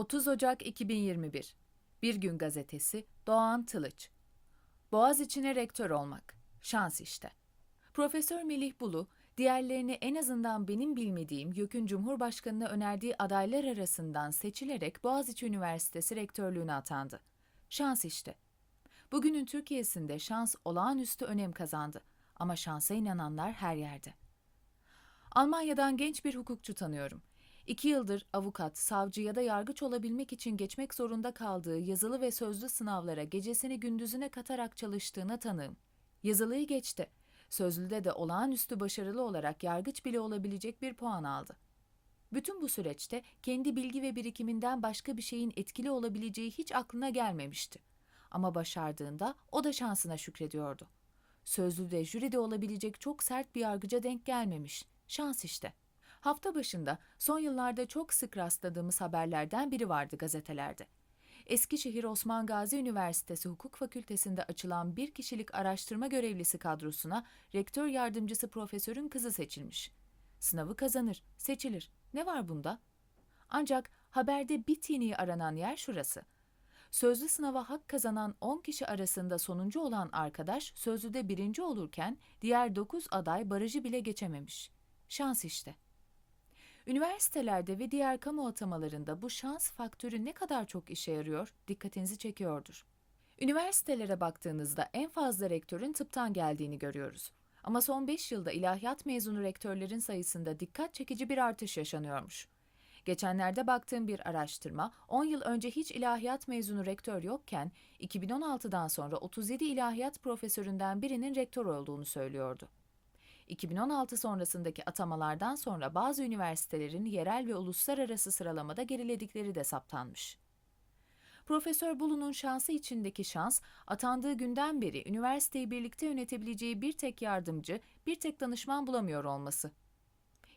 30 Ocak 2021 Bir Gün Gazetesi Doğan Tılıç Boğaz içine rektör olmak. Şans işte. Profesör Melih Bulu, diğerlerini en azından benim bilmediğim YÖK'ün Cumhurbaşkanı'na önerdiği adaylar arasından seçilerek Boğaziçi Üniversitesi rektörlüğüne atandı. Şans işte. Bugünün Türkiye'sinde şans olağanüstü önem kazandı. Ama şansa inananlar her yerde. Almanya'dan genç bir hukukçu tanıyorum. İki yıldır avukat, savcı ya da yargıç olabilmek için geçmek zorunda kaldığı yazılı ve sözlü sınavlara gecesini gündüzüne katarak çalıştığına tanığım. Yazılıyı geçti. Sözlüde de olağanüstü başarılı olarak yargıç bile olabilecek bir puan aldı. Bütün bu süreçte kendi bilgi ve birikiminden başka bir şeyin etkili olabileceği hiç aklına gelmemişti. Ama başardığında o da şansına şükrediyordu. Sözlüde, jüride olabilecek çok sert bir yargıca denk gelmemiş. Şans işte. Hafta başında son yıllarda çok sık rastladığımız haberlerden biri vardı gazetelerde. Eskişehir Osman Gazi Üniversitesi Hukuk Fakültesi'nde açılan bir kişilik araştırma görevlisi kadrosuna rektör yardımcısı profesörün kızı seçilmiş. Sınavı kazanır, seçilir. Ne var bunda? Ancak haberde bir tini aranan yer şurası. Sözlü sınava hak kazanan 10 kişi arasında sonuncu olan arkadaş sözlüde birinci olurken diğer 9 aday barajı bile geçememiş. Şans işte. Üniversitelerde ve diğer kamu atamalarında bu şans faktörü ne kadar çok işe yarıyor, dikkatinizi çekiyordur. Üniversitelere baktığınızda en fazla rektörün tıptan geldiğini görüyoruz. Ama son 5 yılda ilahiyat mezunu rektörlerin sayısında dikkat çekici bir artış yaşanıyormuş. Geçenlerde baktığım bir araştırma, 10 yıl önce hiç ilahiyat mezunu rektör yokken, 2016'dan sonra 37 ilahiyat profesöründen birinin rektör olduğunu söylüyordu. 2016 sonrasındaki atamalardan sonra bazı üniversitelerin yerel ve uluslararası sıralamada geriledikleri de saptanmış. Profesör Bulu'nun şansı içindeki şans, atandığı günden beri üniversiteyi birlikte yönetebileceği bir tek yardımcı, bir tek danışman bulamıyor olması.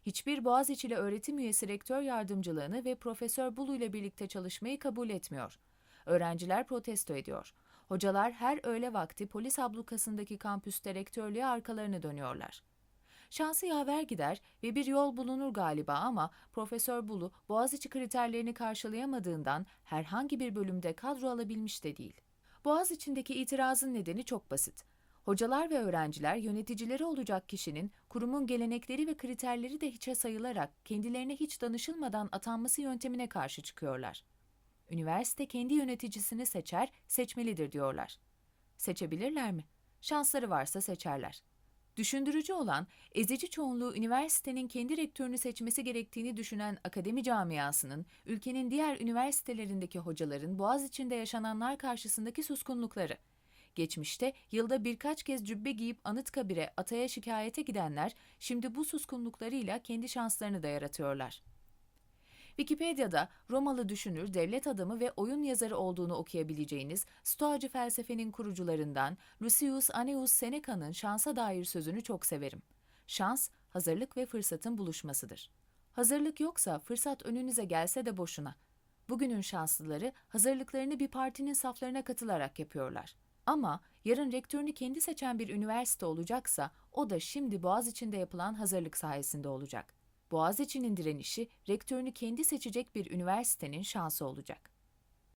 Hiçbir Boğaziçi'li öğretim üyesi rektör yardımcılığını ve Profesör Bulu ile birlikte çalışmayı kabul etmiyor. Öğrenciler protesto ediyor. Hocalar her öğle vakti polis ablukasındaki kampüste rektörlüğe arkalarını dönüyorlar. Şansı yaver gider ve bir yol bulunur galiba ama Profesör Bulu Boğaziçi kriterlerini karşılayamadığından herhangi bir bölümde kadro alabilmiş de değil. Boğaziçi'ndeki itirazın nedeni çok basit. Hocalar ve öğrenciler yöneticileri olacak kişinin kurumun gelenekleri ve kriterleri de hiçe sayılarak kendilerine hiç danışılmadan atanması yöntemine karşı çıkıyorlar. Üniversite kendi yöneticisini seçer, seçmelidir diyorlar. Seçebilirler mi? Şansları varsa seçerler. Düşündürücü olan, ezici çoğunluğu üniversitenin kendi rektörünü seçmesi gerektiğini düşünen akademi camiasının, ülkenin diğer üniversitelerindeki hocaların boğaz içinde yaşananlar karşısındaki suskunlukları. Geçmişte yılda birkaç kez cübbe giyip Anıtkabir'e, Atay'a şikayete gidenler, şimdi bu suskunluklarıyla kendi şanslarını da yaratıyorlar. Wikipedia'da Romalı düşünür, devlet adamı ve oyun yazarı olduğunu okuyabileceğiniz Stoacı felsefenin kurucularından Lucius Anneus Seneca'nın şansa dair sözünü çok severim. Şans, hazırlık ve fırsatın buluşmasıdır. Hazırlık yoksa fırsat önünüze gelse de boşuna. Bugünün şanslıları hazırlıklarını bir partinin saflarına katılarak yapıyorlar. Ama yarın rektörünü kendi seçen bir üniversite olacaksa o da şimdi Boğaziçi'nde yapılan hazırlık sayesinde olacak. Boğaziçi'nin direnişi rektörünü kendi seçecek bir üniversitenin şansı olacak.